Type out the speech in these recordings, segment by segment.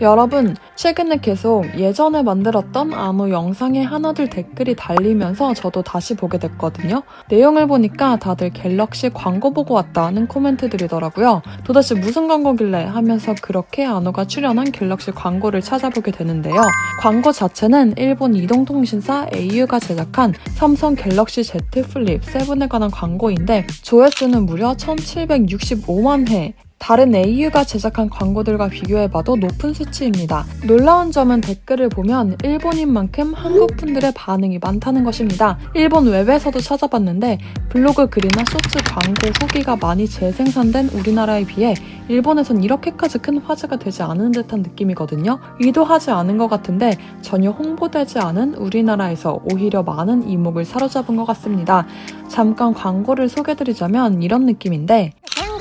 여러분, 최근에 계속 예전에 만들었던 아노 영상에 하나둘 댓글이 달리면서 저도 다시 보게 됐거든요. 내용을 보니까 다들 갤럭시 광고 보고 왔다는 코멘트들이더라고요. 도대체 무슨 광고길래 하면서 그렇게 아노가 출연한 갤럭시 광고를 찾아보게 되는데요. 광고 자체는 일본 이동통신사 AU가 제작한 삼성 갤럭시 Z 플립 7에 관한 광고인데 조회수는 무려 1765만 회, 다른 AU가 제작한 광고들과 비교해봐도 높은 수치입니다. 놀라운 점은 댓글을 보면 일본인 만큼 한국 분들의 반응이 많다는 것입니다. 일본 웹에서도 찾아봤는데 블로그 글이나 쇼츠 광고 후기가 많이 재생산된 우리나라에 비해 일본에선 이렇게까지 큰 화제가 되지 않은 듯한 느낌이거든요. 의도하지 않은 것 같은데 전혀 홍보되지 않은 우리나라에서 오히려 많은 이목을 사로잡은 것 같습니다. 잠깐 광고를 소개드리자면 이런 느낌인데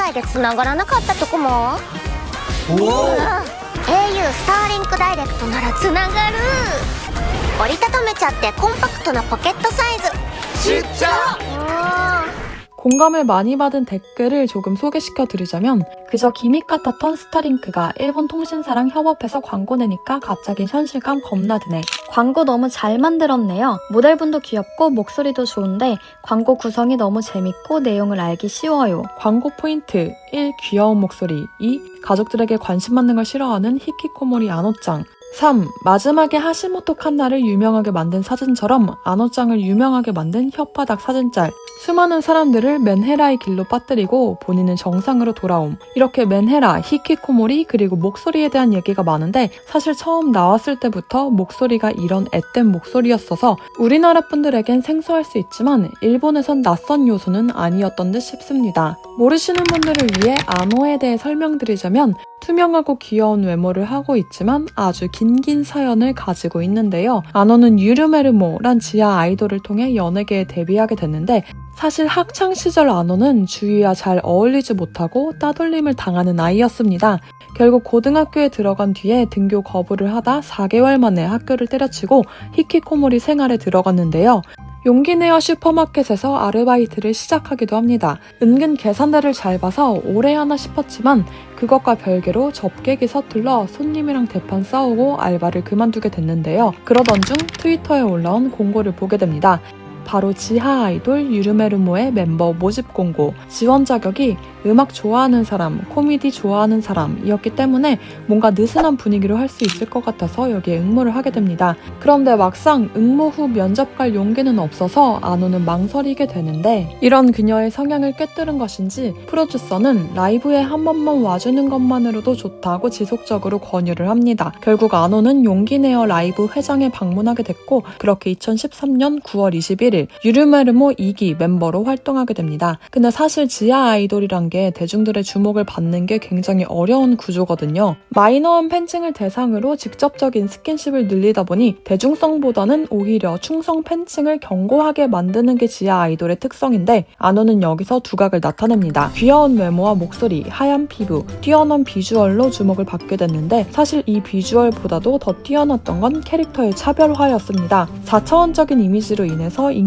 県外で繋がらなかったとこも。おお。au スターリンクダイレクトなら繋がる。折りたためちゃってコンパクトなポケットサイズ。ちっちゃ 공감을 많이 받은 댓글을 조금 소개시켜 드리자면 그저 기믹 같았던 스타링크가 일본 통신사랑 협업해서 광고 내니까 갑자기 현실감 겁나 드네. 광고 너무 잘 만들었네요. 모델분도 귀엽고 목소리도 좋은데 광고 구성이 너무 재밌고 내용을 알기 쉬워요. 광고 포인트 1. 귀여운 목소리 2. 가족들에게 관심 받는 걸 싫어하는 히키코모리 아노짱 3. 마지막에 하시모토 칸나를 유명하게 만든 사진처럼 아노짱을 유명하게 만든 혓바닥 사진짤. 수많은 사람들을 맨헤라의 길로 빠뜨리고 본인은 정상으로 돌아옴. 이렇게 맨헤라, 히키코모리, 그리고 목소리에 대한 얘기가 많은데 사실 처음 나왔을 때부터 목소리가 이런 앳된 목소리였어서 우리나라 분들에겐 생소할 수 있지만 일본에선 낯선 요소는 아니었던 듯 싶습니다. 모르시는 분들을 위해 아노에 대해 설명드리자면 투명하고 귀여운 외모를 하고 있지만 아주 긴긴 사연을 가지고 있는데요. 아노는 유르메르모란 지하 아이돌을 통해 연예계에 데뷔하게 됐는데 사실 학창 시절 아노는 주위와 잘 어울리지 못하고 따돌림을 당하는 아이였습니다. 결국 고등학교에 들어간 뒤에 등교 거부를 하다 4개월 만에 학교를 때려치고 히키코모리 생활에 들어갔는데요. 용기 내어 슈퍼마켓에서 아르바이트를 시작하기도 합니다. 은근 계산대를 잘 봐서 오래 하나 싶었지만 그것과 별개로 접객이 서툴러 손님이랑 대판 싸우고 알바를 그만두게 됐는데요. 그러던 중 트위터에 올라온 공고를 보게 됩니다. 바로 지하 아이돌 유르메르모의 멤버 모집 공고. 지원 자격이 음악 좋아하는 사람, 코미디 좋아하는 사람이었기 때문에 뭔가 느슨한 분위기로 할 수 있을 것 같아서 여기에 응모를 하게 됩니다. 그런데 막상 응모 후 면접 갈 용기는 없어서 안오는 망설이게 되는데 이런 그녀의 성향을 꿰뚫은 것인지 프로듀서는 라이브에 한 번만 와주는 것만으로도 좋다고 지속적으로 권유를 합니다. 결국 안오는 용기 내어 라이브 회장에 방문하게 됐고 그렇게 2013년 9월 21일 유르메르모 2기 멤버로 활동하게 됩니다. 근데 사실 지하 아이돌이란 게 대중들의 주목을 받는 게 굉장히 어려운 구조거든요. 마이너한 팬층을 대상으로 직접적인 스킨십을 늘리다 보니 대중성보다는 오히려 충성 팬층을 견고하게 만드는 게 지하 아이돌의 특성인데 안호는 여기서 두각을 나타냅니다. 귀여운 외모와 목소리, 하얀 피부, 뛰어난 비주얼로 주목을 받게 됐는데 사실 이 비주얼보다도 더 뛰어났던 건 캐릭터의 차별화였습니다. 4차원적인 이미지로 인해서 인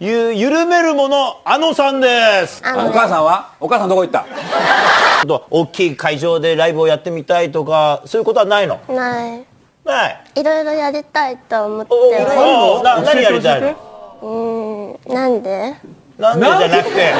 ゆ緩めるものあのさんです。あの。お母さんは？お母さんどこ行った？と大きい会場でライブをやってみたいとかそういうことはないの？ない。ない。いろいろやりたいと思って。おはおな何やりたいの？うーんなんで？なんでじゃなくて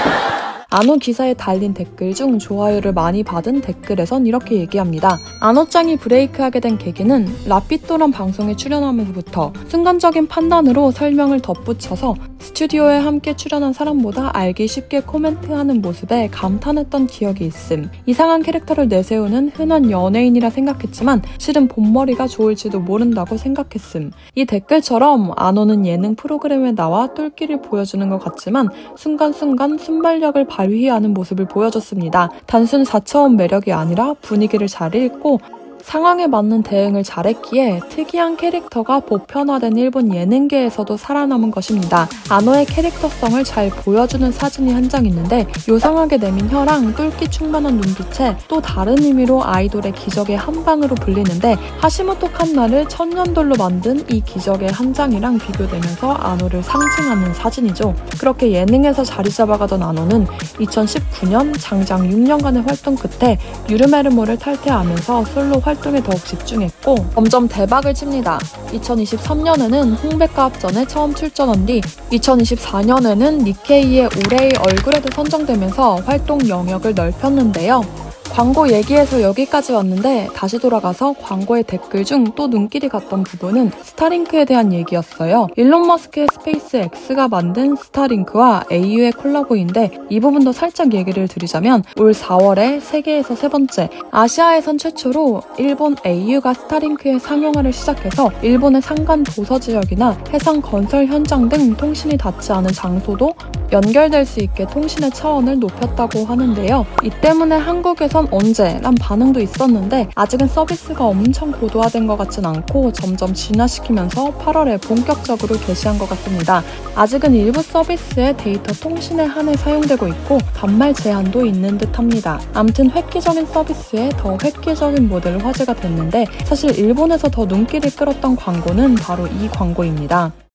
안호 기사에 달린 댓글 중 좋아요를 많이 받은 댓글에선 이렇게 얘기합니다. 안호짱이 브레이크하게 된 계기는 라피또란 방송에 출연하면서부터 순간적인 판단으로 설명을 덧붙여서 스튜디오에 함께 출연한 사람보다 알기 쉽게 코멘트하는 모습에 감탄했던 기억이 있음. 이상한 캐릭터를 내세우는 흔한 연예인이라 생각했지만 실은 본머리가 좋을지도 모른다고 생각했음. 이 댓글처럼 안호는 예능 프로그램에 나와 똘끼를 보여주는 것 같지만 순간순간 순발력을 발휘하는 모습을 보여줬습니다. 단순 4차원 매력이 아니라 분위기를 잘 읽고 상황에 맞는 대응을 잘했기에 특이한 캐릭터가 보편화된 일본 예능계에서도 살아남은 것입니다. 아노의 캐릭터성을 잘 보여주는 사진이 한 장 있는데 요상하게 내민 혀랑 똘끼 충만한 눈빛에 또 다른 의미로 아이돌의 기적의 한 방으로 불리는데 하시모토 칸나를 천년돌로 만든 이 기적의 한 장이랑 비교되면서 아노를 상징하는 사진이죠. 그렇게 예능에서 자리 잡아가던 아노는 2019년 장장 6년간의 활동 끝에 유르메르모를 탈퇴하면서 솔로 활동 에 더욱 집중했고 점점 대박을 칩니다. 2023년에는 홍백과 합전에 처음 출전한 뒤 2024년에는 니케이의 올해의 얼그레드 선정되면서 활동 영역을 넓혔는데요. 광고 얘기해서 여기까지 왔는데 다시 돌아가서 광고의 댓글 중 또 눈길이 갔던 부분은 스타링크에 대한 얘기였어요. 일론 머스크의 스페이스 X가 만든 스타링크와 AU의 콜라보인데 이 부분도 살짝 얘기를 드리자면 올 4월에 세계에서 세 번째, 아시아에선 최초로 일본 AU가 스타링크의 상용화를 시작해서 일본의 산간 도서 지역이나 해상 건설 현장 등 통신이 닿지 않은 장소도 연결될 수 있게 통신의 차원을 높였다고 하는데요. 이 때문에 한국에선 언제? 란 반응도 있었는데 아직은 서비스가 엄청 고도화된 것 같진 않고 점점 진화시키면서 8월에 본격적으로 개시한 것 같습니다. 아직은 일부 서비스의 데이터 통신에 한해 사용되고 있고 단말 제한도 있는 듯 합니다. 암튼 획기적인 서비스에 더 획기적인 모델로 화제가 됐는데 사실 일본에서 더 눈길을 끌었던 광고는 바로 이 광고입니다.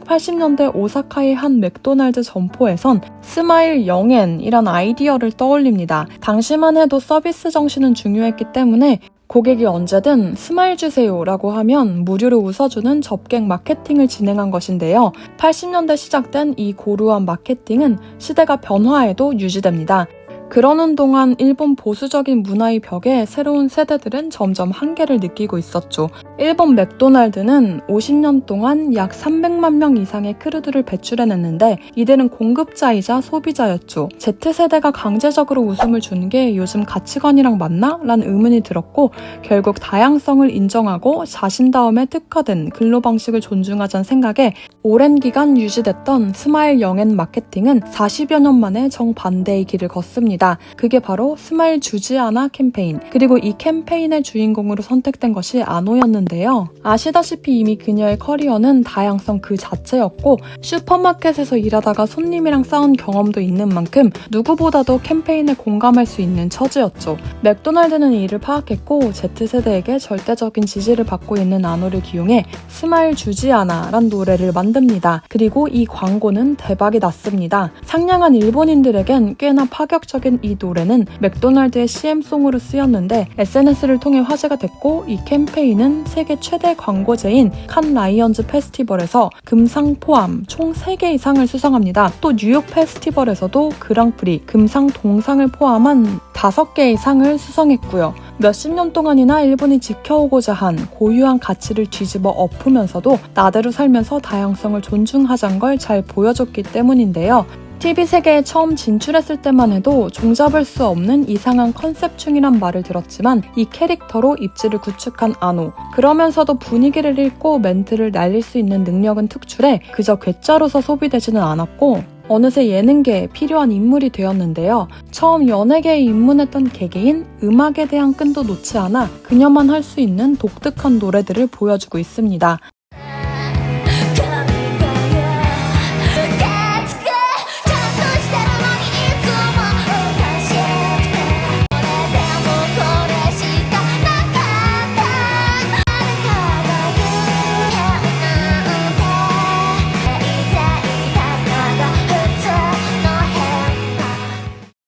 1980년대 오사카의 한 맥도날드 점포에선 스마일 영엔이란 아이디어를 떠올립니다. 당시만 해도 서비스 정신은 중요했기 때문에 고객이 언제든 스마일 주세요라고 하면 무료로 웃어주는 접객 마케팅을 진행한 것인데요. 80년대 시작된 이 고루한 마케팅은 시대가 변화해도 유지됩니다. 그러는 동안 일본 보수적인 문화의 벽에 새로운 세대들은 점점 한계를 느끼고 있었죠. 일본 맥도날드는 50년 동안 약 300만 명 이상의 크루드를 배출해냈는데 이들은 공급자이자 소비자였죠. Z세대가 강제적으로 웃음을 주는 게 요즘 가치관이랑 맞나? 라는 의문이 들었고 결국 다양성을 인정하고 자신다움에 특화된 근로 방식을 존중하자는 생각에 오랜 기간 유지됐던 스마일 영앤 마케팅은 40여 년 만에 정반대의 길을 걷습니다. 그게 바로 스마일 주지 않아 캠페인. 그리고 이 캠페인의 주인공으로 선택된 것이 아노였는데요. 아시다시피 이미 그녀의 커리어는 다양성 그 자체였고 슈퍼마켓에서 일하다가 손님이랑 싸운 경험도 있는 만큼 누구보다도 캠페인에 공감할 수 있는 처지였죠. 맥도날드는 이를 파악했고 Z세대에게 절대적인 지지를 받고 있는 아노를 기용해 스마일 주지 않아 란 노래를 만듭니다. 그리고 이 광고는 대박이 났습니다. 상냥한 일본인들에겐 꽤나 파격적인 이 노래는 맥도날드의 CM송으로 쓰였는데 SNS를 통해 화제가 됐고 이 캠페인은 세계 최대 광고제인 칸 라이언즈 페스티벌에서 금상 포함 총 3개 이상을 수상합니다. 또 뉴욕 페스티벌에서도 그랑프리, 금상 동상을 포함한 5개의 상을 수상했고요. 몇십 년 동안이나 일본이 지켜오고자 한 고유한 가치를 뒤집어 엎으면서도 나대로 살면서 다양성을 존중하자는 걸 잘 보여줬기 때문인데요. TV 세계에 처음 진출했을 때만 해도 종잡을 수 없는 이상한 컨셉충이란 말을 들었지만 이 캐릭터로 입지를 구축한 아노. 그러면서도 분위기를 읽고 멘트를 날릴 수 있는 능력은 특출해 그저 괴짜로서 소비되지는 않았고 어느새 예능계에 필요한 인물이 되었는데요. 처음 연예계에 입문했던 개개인 음악에 대한 끈도 놓지 않아 그녀만 할 수 있는 독특한 노래들을 보여주고 있습니다.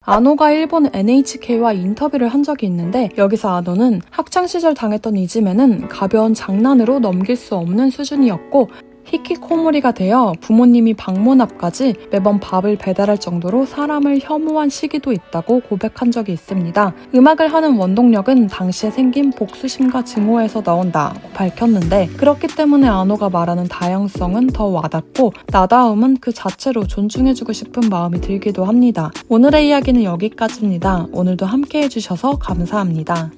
아노가 일본 NHK와 인터뷰를 한 적이 있는데 여기서 아노는 학창시절 당했던 이짐에는 가벼운 장난으로 넘길 수 없는 수준이었고 히키코모리가 되어 부모님이 방문 앞까지 매번 밥을 배달할 정도로 사람을 혐오한 시기도 있다고 고백한 적이 있습니다. 음악을 하는 원동력은 당시에 생긴 복수심과 증오에서 나온다고 밝혔는데 그렇기 때문에 아노가 말하는 다양성은 더 와닿고 나다움은 그 자체로 존중해주고 싶은 마음이 들기도 합니다. 오늘의 이야기는 여기까지입니다. 오늘도 함께 해주셔서 감사합니다.